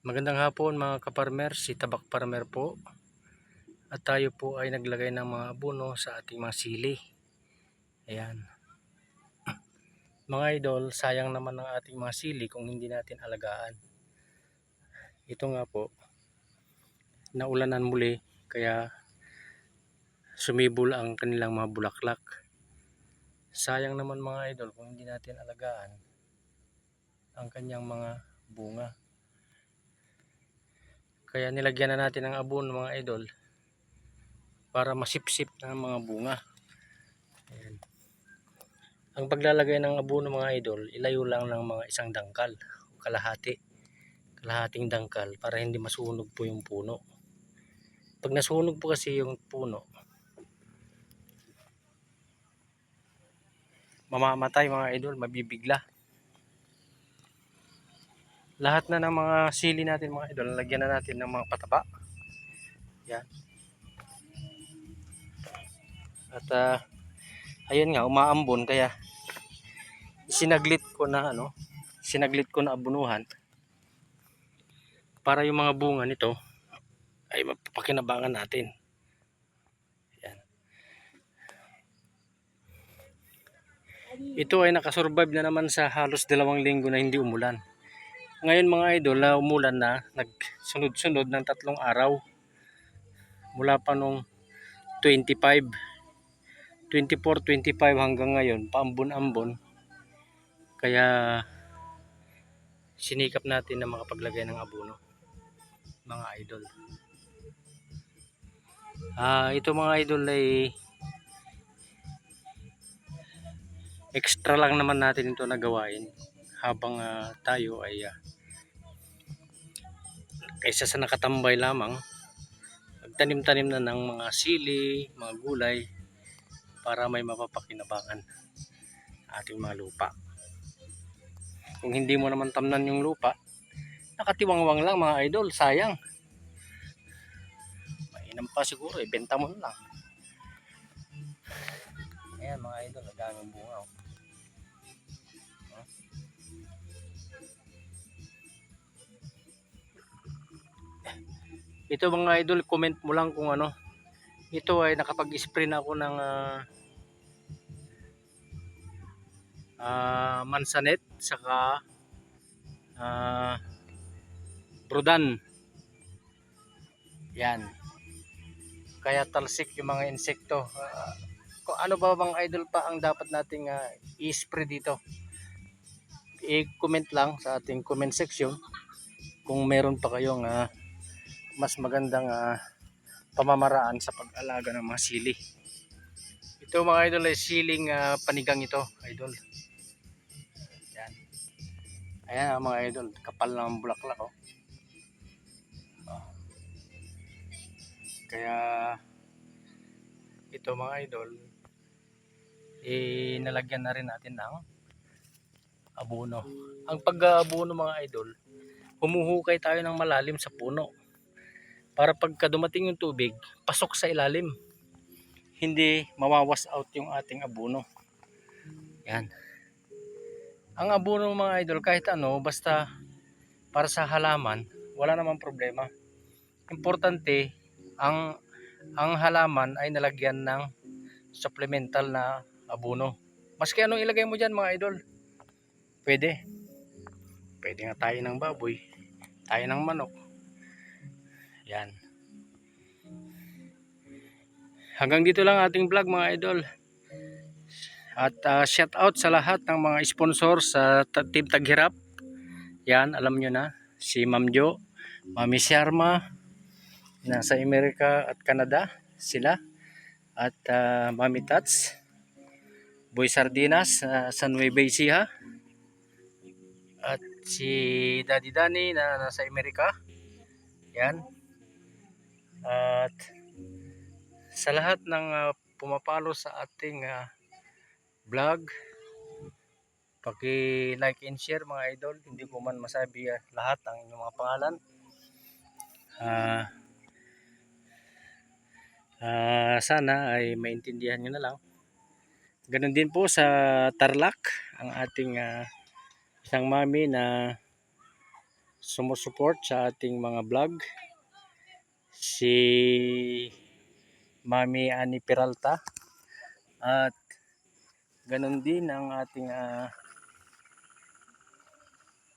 Magandang hapon mga kaparmer, si Tabak Farmer po. At tayo po ay naglagay ng mga abono sa ating mga sili. Ayan. Mga idol, sayang naman ng ating mga sili kung hindi natin alagaan. Ito nga po, naulanan muli kaya sumibol ang kanilang mga bulaklak. Sayang naman mga idol kung hindi natin alagaan ang kanyang mga bunga. Kaya nilagyan na natin ng abono mga idol para masipsip na mga bunga. Ayan. Ang paglalagay ng abono mga idol, ilayo lang ng mga isang dangkal o kalahati. Kalahating dangkal para hindi masunog po yung puno. Pag nasunog po kasi yung puno, mamamatay mga idol, mabibigla. Lahat na ng mga sili natin mga idol, lagyan na natin ng mga pataba. Yan. At ah, ayun nga, umaambon kaya sinaglit ko na ano, sinaglit ko na abunuhan para yung mga bunga nito ay mapapakinabangan natin. Yan. Ito ay nakasurvive na naman sa halos dalawang linggo na hindi umulan. Ngayon mga idol, na umulan na, nagsunod-sunod ng tatlong araw. Mula pa nung 25, 24, 25 hanggang ngayon, paambon-ambon. Kaya sinikap natin na makapaglagay ng abono mga idol. Ah, ito mga idol ay extra lang naman natin ito nagawain habang ah, tayo ay ah, kaysa sa nakatambay lamang magtanim-tanim na ng mga sili, mga gulay para may mapapakinabangan ating mga lupa. Kung hindi mo naman tamnan yung lupa, nakatiwangwang lang mga idol, sayang. Mainam pa siguro, ibenta mo na lang. Ayan mga idol, ang daming bunga. Oh. Ito mga idol, comment mo lang kung ano. Ito ay nakapag-spray na ako ng ah, ah, mansanet saka ah, brudan. Yan. Kaya talsik yung mga insekto. Ah, kung ano ba bang idol pa ang dapat nating ah, i-spray dito? I-comment lang sa ating comment section kung meron pa kayong ah, mas magandang ah, pamamaraan sa pag-alaga ng mga sili. Ito mga idol ay siling ah, panigang ito, idol. Yan. Ayan ah, mga idol, kapal ng bulaklak oh. Oh. Kaya ito mga idol, eh nalagyan na rin natin ng abono. Ang pag-abono mga idol, humuhukay tayo ng malalim sa puno para pagka dumating yung tubig, pasok sa ilalim. Hindi mawawas out yung ating abono. Yan. Ang abono mga idol, kahit ano, basta para sa halaman, wala namang problema. Importante, ang ang halaman ay nalagyan ng supplemental na abono. Maski anong ilagay mo dyan mga idol, pwede. Pwede nga tayo ng baboy, tayo ng manok, yan. Hanggang dito lang ating vlog mga idol. At uh, shout out sa lahat ng mga sponsor sa Team Taghirap. Yan, alam nyo na. Si Ma'am Jo, Mami Sharma, nasa Amerika at Canada, sila. At uh, Mami Tats, Boy Sardinas, uh, sa Nueva Ecija. At si Daddy Danny na nasa Amerika. Yan. At sa lahat ng uh, pumapalo sa ating uh, vlog, paki-like and share mga idol. Hindi ko man masabi uh, lahat ang inyong mga pangalan. Uh, uh, sana ay maintindihan nyo na lang. Ganon din po sa Tarlac, ang ating uh, isang mami na sumusuport sa ating mga vlog. Si Mami Ani Peralta. At ganun din ang ating ah,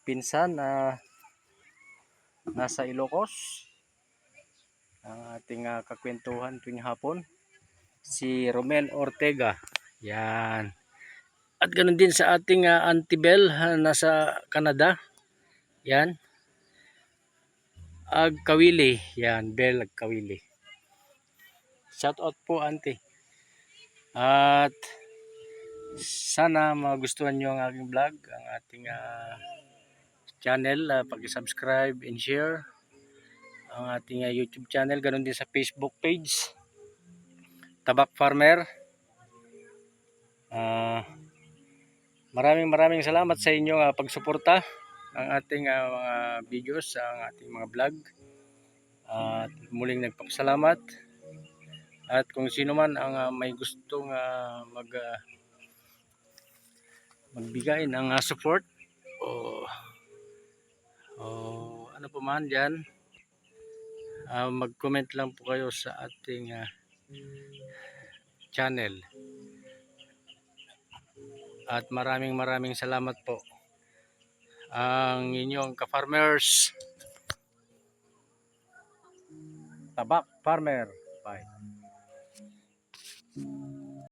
pinsan na nasa Ilocos. Ang ating ah, kakwentuhan tuwing hapon si Romel Ortega. Yan. At ganun din sa ating uh, Auntie Bell ah, nasa Canada. Yan Agkawili. Yan Bell Agkawili. Shout out po auntie. At sana magustuhan nyo ang aking vlog ang ating ah, channel. Uh, pag-subscribe and share ang ating uh, YouTube channel. Ganun din sa Facebook page. Tabak Farmer. Ah, maraming maraming salamat sa inyong uh, pagsuporta ang ating ah, mga videos ang ating mga vlog. At muling nagpapasalamat. At kung sino man ang ah, may gustong ah, mag ah, magbigay ng ah, support o o ano pa man dyan ah, mag-comment lang po kayo sa ating ah, channel. At maraming maraming salamat po ang inyong ka-farmers. Tabak Farmer